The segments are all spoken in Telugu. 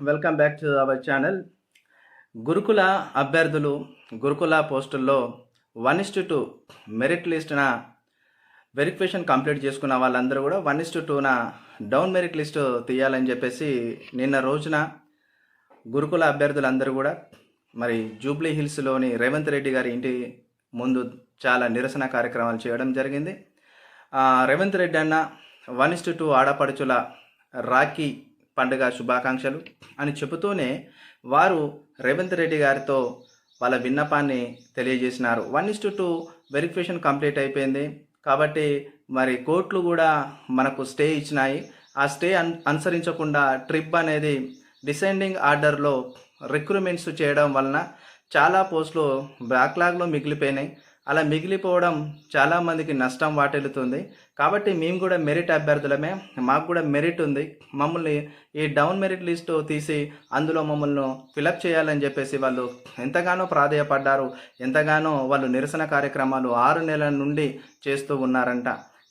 Welcome back to our channel Gurukula అభ్యర్థులు గురుకుల పోస్టుల్లో వన్ ఇస్ టూ మెరిట్ లిస్ట్న వెరిఫికేషన్ కంప్లీట్ చేసుకున్న వాళ్ళందరూ కూడా వన్ ఇస్ టూన డౌన్ మెరిట్ లిస్ట్ తీయాలని చెప్పేసి నిన్న రోజున గురుకుల అభ్యర్థులందరూ కూడా మరి జూబ్లీ హిల్స్లోని రేవంత్ రెడ్డి గారి ఇంటి ముందు చాలా నిరసన కార్యక్రమాలు చేయడం జరిగింది. రేవంత్ రెడ్డి అన్న వన్ ఇస్ టూ ఆడపడుచుల రాఖీ పండుగ శుభాకాంక్షలు అని చెబుతూనే వారు రేవంత్ రెడ్డి గారితో వాళ్ళ విన్నపాన్ని తెలియజేసినారు. One is to two verification complete అయిపోయింది. కాబట్టి మరి కోర్టులు కూడా మనకు స్టే ఇచ్చినాయి. ఆ స్టే అన్ అనుసరించకుండా ట్రిప్ అనేది డిసెండింగ్ ఆర్డర్లో రిక్రూట్మెంట్స్ చేయడం వలన చాలా పోస్టులు బ్యాక్లాగ్లో మిగిలిపోయినాయి. అలా మిగిలిపోవడం చాలామందికి నష్టం వాటిల్లుతుంది. కాబట్టి మేము కూడా మెరిట్ అభ్యర్థులమే. మాకు కూడా మెరిట్ ఉంది. మమ్మల్ని ఈ డౌన్ మెరిట్ లిస్ట్ తీసి అందులో మమ్మల్ని ఫిలప్ చేయాలని చెప్పేసి వాళ్ళు ఎంతగానో ప్రాధేయపడ్డారు. ఎంతగానో వాళ్ళు నిరసన కార్యక్రమాలు ఆరు నెలల నుండి చేస్తూ ఉన్నారంట.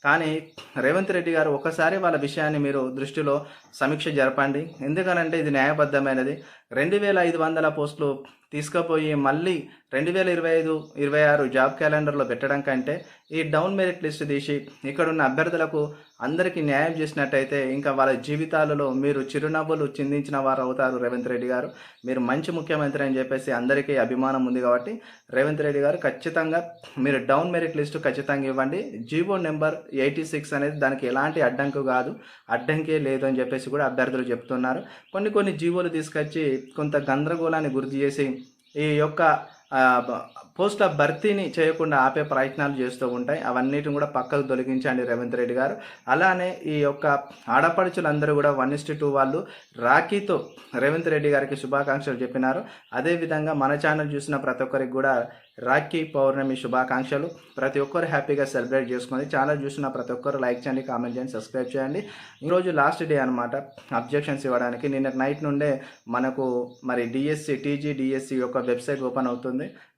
కానీ రేవంత్ రెడ్డి గారు ఒకసారి వాళ్ళ విషయాన్ని మీరు దృష్టిలో సమీక్ష జరపండి. ఎందుకనంటే ఇది న్యాయబద్ధమైనది. రెండు వేల ఐదు వందల పోస్టులు తీసుకుపోయి మళ్ళీ రెండు వేల ఇరవై ఐదు ఇరవై ఆరు జాబ్ క్యాలెండర్లో పెట్టడం కంటే ఈ డౌన్ మెరిట్ లిస్ట్ తీసి ఇక్కడున్న అభ్యర్థులకు అందరికీ న్యాయం చేసినట్టయితే ఇంకా వాళ్ళ జీవితాలలో మీరు చిరునవ్వులు చిందించిన వారు అవుతారు రేవంత్ రెడ్డి గారు. మీరు మంచి ముఖ్యమంత్రి అని చెప్పేసి అందరికీ అభిమానం ఉంది కాబట్టి రేవంత్ రెడ్డి గారు ఖచ్చితంగా మీరు డౌన్ మెరిట్ లిస్టు ఖచ్చితంగా ఇవ్వండి. జీవో నెంబర్ ఎయిటీ సిక్స్ అనేది దానికి ఎలాంటి అడ్డంకు కాదు. అడ్డంకే లేదు అని చెప్పేసి కూడా అభ్యర్థులు చెప్తున్నారు. కొన్ని కొన్ని జీవోలు తీసుకొచ్చి కొంత గందరగోళాన్ని గుర్తు చేసి ఈ యొక్క పోస్టుల భర్తీని చేయకుండా ఆపే ప్రయత్నాలు చేస్తూ ఉంటాయి. అవన్నిటిని కూడా పక్కకు తొలగించండి రేవంత్ రెడ్డి గారు. అలానే ఈ యొక్క ఆడపడుచులందరూ కూడా వన్ ఇస్టి టూ వాళ్ళు రాఖీతో రేవంత్ రెడ్డి గారికి శుభాకాంక్షలు చెప్పినారు. అదేవిధంగా మన ఛానల్ చూసిన ప్రతి ఒక్కరికి కూడా రాఖీ పౌర్ణమి శుభాకాంక్షలు. ప్రతి ఒక్కరు హ్యాపీగా సెలబ్రేట్ చేసుకోండి. ఛానల్ చూసిన ప్రతి ఒక్కరు లైక్ చేయండి కామెంట్ చేయండి సబ్స్క్రైబ్ చేయండి. ఈరోజు లాస్ట్ డే అనమాట అబ్జెక్షన్స్ ఇవ్వడానికి. నిన్న నైట్ నుండే మనకు మరి డిఎస్సి టీజీ డిఎస్సి యొక్క వెబ్సైట్ ఓపెన్ అవుతుంది.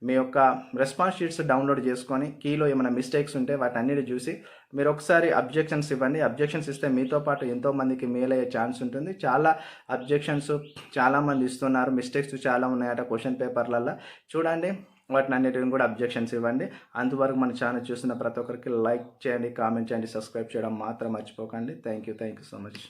మీ యొక్క రెస్పాన్స్ షీట్స్ డౌన్లోడ్ చేసుకొని కీలో ఏమైనా మిస్టేక్స్ ఉంటే వాటి అన్నిటి చూసి మీరు ఒకసారి అబ్జెక్షన్స్ ఇవ్వండి. అబ్జెక్షన్స్ ఇస్తే మీతో పాటు ఎంతోమందికి మేల్ అయ్యే ఛాన్స్ ఉంటుంది. చాలా అబ్జెక్షన్స్ చాలామంది ఇస్తున్నారు. మిస్టేక్స్ చాలా ఉన్నాయట క్వశ్చన్ పేపర్లలో చూడండి వాటిని అన్నిటిని కూడా అబ్జెక్షన్స్ ఇవ్వండి. అంతవరకు మన ఛానల్ చూసిన ప్రతి ఒక్కరికి లైక్ చేయండి కామెంట్ చేయండి సబ్స్క్రైబ్ చేయడం మాత్రం మర్చిపోకండి. Thank you thank you so much